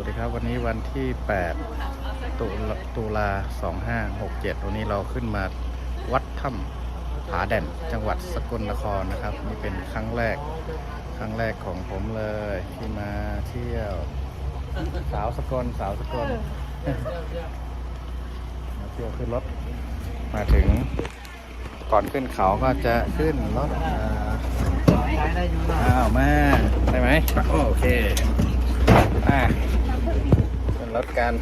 วัสดีครับวันนี้วันที่ 8 ตุลาตุลา 2567 วันนี้เราขึ้นมาวัดถ้ำผาแด่นจังหวัดสกลนครนะครับ นี่เป็นครั้งแรก ครั้งแรกของผมเลยที่มาเที่ยว สาวสกลสาวสกลมาเที่ยวขึ้นรถ มาถึงก่อนขึ้นเขาก็จะขึ้นรถอ่าอ้าวมาได้ไหมโอเค อ่า เป็นรถกัน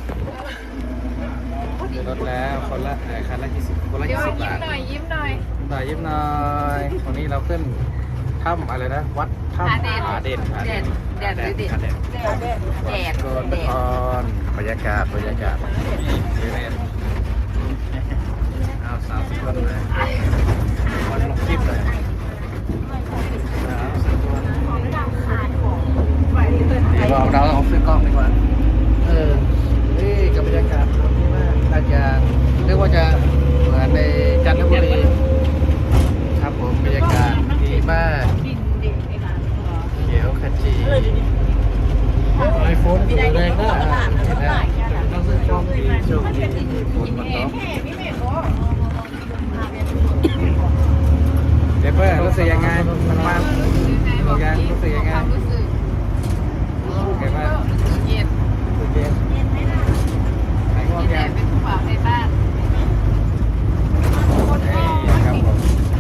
เป็นรถแล้วคนละเอ่อคันละยี่สิบคนละเดี๋ยยี่วสิบบายิ้มทหน่อยยิ้มหน่อยหน่อยยิ้มหน่อยวันนี้เราขึ้นถ้ำอะไรนะ วัดถ้ำผาผาเด่เด่นนผาแดเด่นดแดดหรือเด็ดผาเด่น แดดแดดสกลนครบรรยากาศบรรยากาศนี่เรนเอาสาวสกลเลยวันลงคลิปเลยสาวสกลเดี๋ยวเราเราเอาซื้อกล้องดีกว่า เออ นี่กับบรรยากาศดีมากอา จะเรียกว่าจะเหมือนในจันทบุรีครับผมบรรยากาศดีมากเขียวขจีไอโฟนถือแรงนะต้องซื้อกล้องดีชคดีมีฝนมันตกเดเปอร์รู้สึกยังไงมันมันรู้ยังรู้สึกยังไงรู้สึกโอเคมากเย็นโอเคไหนง่วงมีแดยัง เป็นผู้าวในบ้าน ครับผม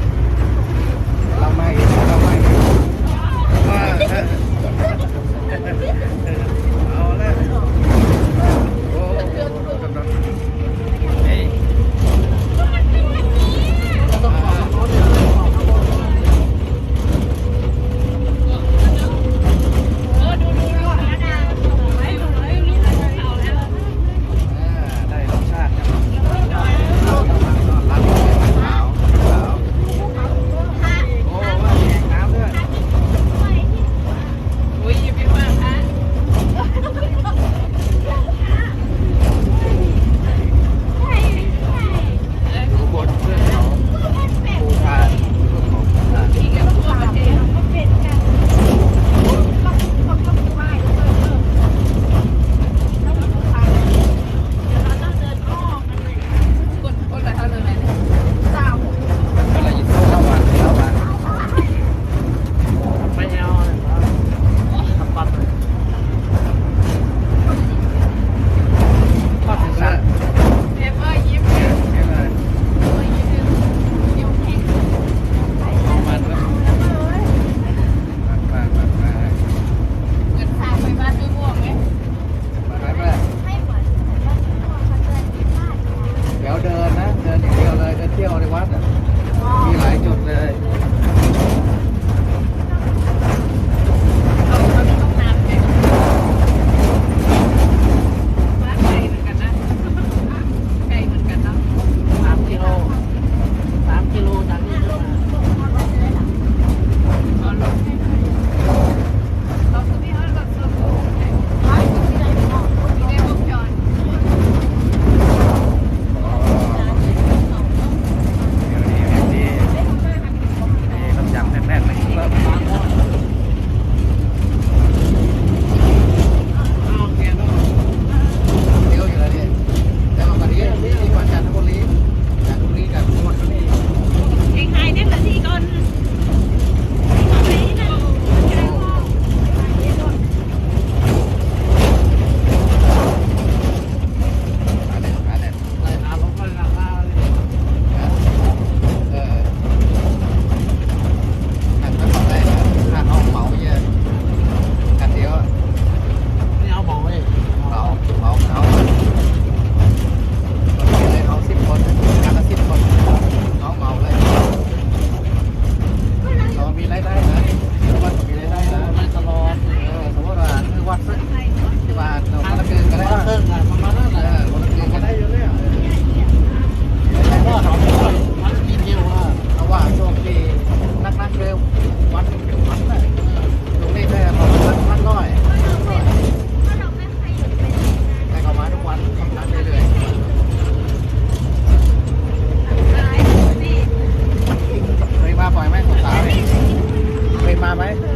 ไหม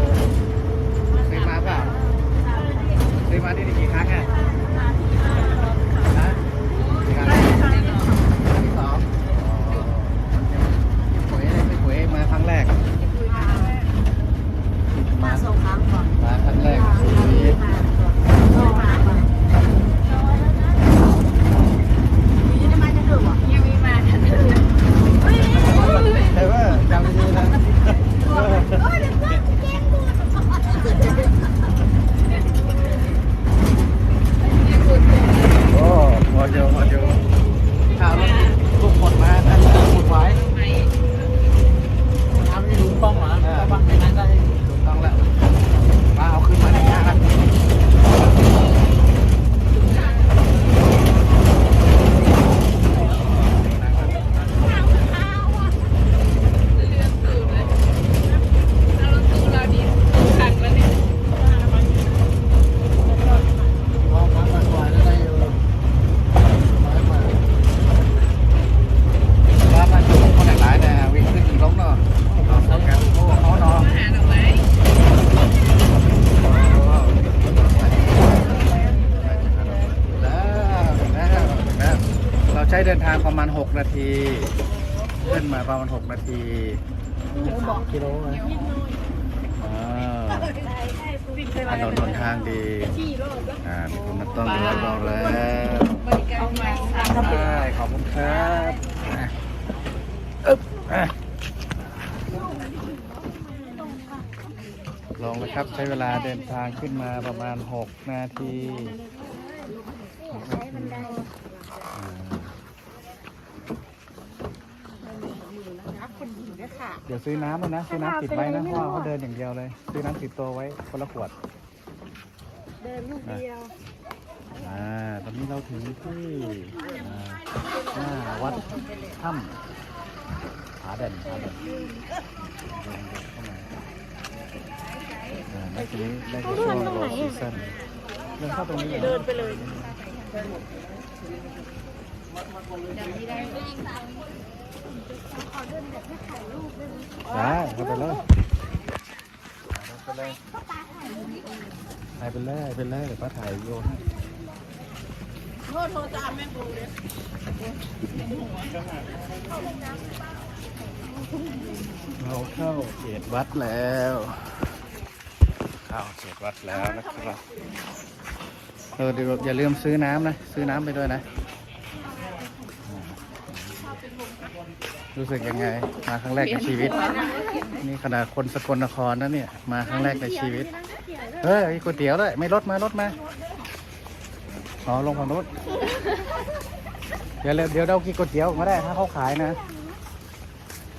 ดินทางประมาณ 6 นาที ขึ้นมาประมาณ 6 นาทีกิโลเลยอ่าถนนหนทางดีอ่ามีคนมาต้อนรับเราแล้วเข้ามาสามได้ขอบคุณครับอะอึ๊บอะลองเลยครับใช้เวลาเดินทางขึ้นมาประมาณ 6 นาทีหกนาทีอ่า เดี๋ยวซื้อน้ำเลยนะ ซื้อน้ำติดไว้นะเพราะว่าเขาเดินอย่างเดียวเลย ซื้อน้ำติดตัวไว้คนละขวด เดินลูกเดียว อ่า ตอนนี้เราถึงที่อ่าหน้าวัดถ้ำผาเด่นผาเด่นเดินเข้ามาอ่าในทีนี้ได้ในช่วงโลซีซั่นเดินเข้าตรงนี้เดินไปเลย ได้เข้าไปเลยไปเลยถ่ายไปเลยไปเลยเดี๋ยวป้าถ่ายวิดีโอให้เราเข้าเขตวัดแล้ว เข้าเขตวัดแล้วนะครับเออเดี๋ยวอย่าลืมซื้อน้ำนะ ซื้อน้ำไปด้วยนะอ่า รู้สึกยังไง มาครั้งแรกในชีวิต นี่ขนาดคนสกลนครนะเนี่ย มาครั้งแรกในชีวิต เฮ้ยมีก๋วยเตี๋ยวด้วยไม่รถมารถมาอ๋อลงฝั่งนู้นเดี๋ยวเดี๋ยวเรากินก๋วยเตี๋ยวมาได้ถ้าเขาขายนะ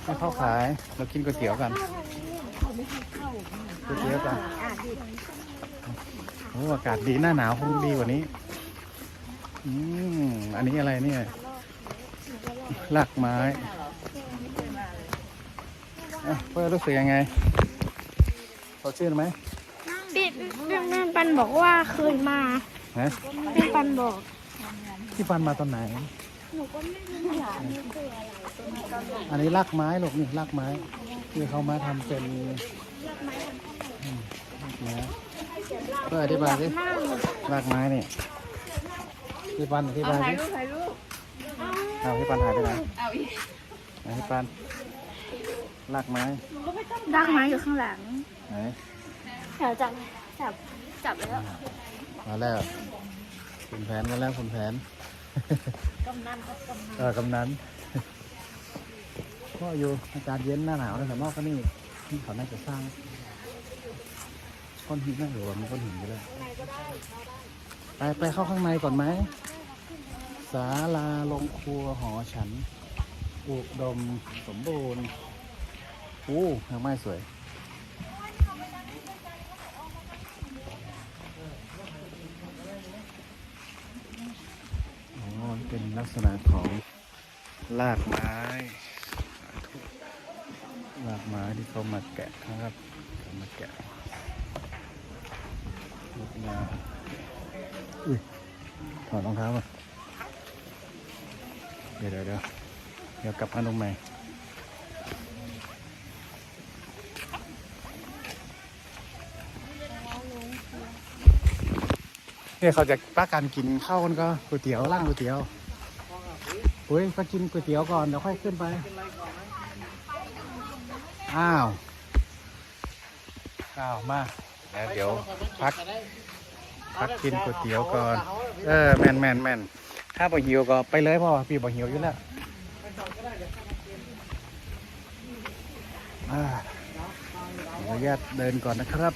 ให้เขาขายเรากินก๋วยเตี๋ยวกันก๋วยเตี๋ยวกันโอ้อากาศดีหน้าหนาวคงดีกว่านี้อืมอันนี้อะไรเนี่ยลากไม้ เพื่อรู้สึกยังไงสดชื่นไหมพี่เรื่องนั่นปันบอกว่าเคยมาฮะพี่ปันบอก ที่ฟันมาตอนไหน หนูก็ไม่รู้หลานนี่คืออะไรอันนี้รากไม้ลูกนี่รากไม้ที่เขามาทำเป็นอืมรากไม้เพื่ออธิบายสิหน้าหนูรากไม้นี่พี่ปันอธิบายถ่ายสิรูปถ่ายรูปเอาพี่ปันหายไปไหนเอาอีกไหนพี่ปัน รากไม้ดากไม้อยู่ข้างหลังไหนเดี๋ยวจับจับจับแล้วมาแล้วคุณแผนมาแล้วคุณแผนกำนันครับกำนันเออกำนันก็อยู่อากาศเย็นหน้าหนาวเลยสำนอกก็นี่ที่เขาน่าจะสร้างก้อนหินน่าหรือว่ามีก้อนหินอยู่เลยไปไปเข้าข้างในก่อนไหมศาลาลงครัวหอฉันอุดมสมบูรณ์ อู้ยังไม่สวย อ๋อนี่เป็นลักษณะของรากไม้รากไม้ที่เขามาแกะนะครับเขามาแกะงดงามอุ้ย ถอดรองเท้ามาเดี๋ยวเดี๋ยวเดี๋ยวเดี๋ยวกลับมาลงใหม่ เนี่ยเขาจะป้าการกินข้าวกันก็ก๋วยเตี๋ยวร่างก๋วยเตี๋ยวอุ้ยก็กินก๋วยเตี๋ยวก่อนเดี๋ยวค่อยขึ้นไป อ้าว อ้าวมาแล้วเดี๋ยวพัก พักกินก๋วยเตี๋ยวก่อน เออแมนแมนแมนถ้าบ่หิวก็ไปเลยเพราะว่าพี่บ่หิวอยู่แล้วอ่าขออนุญาตเดินก่อนนะครับ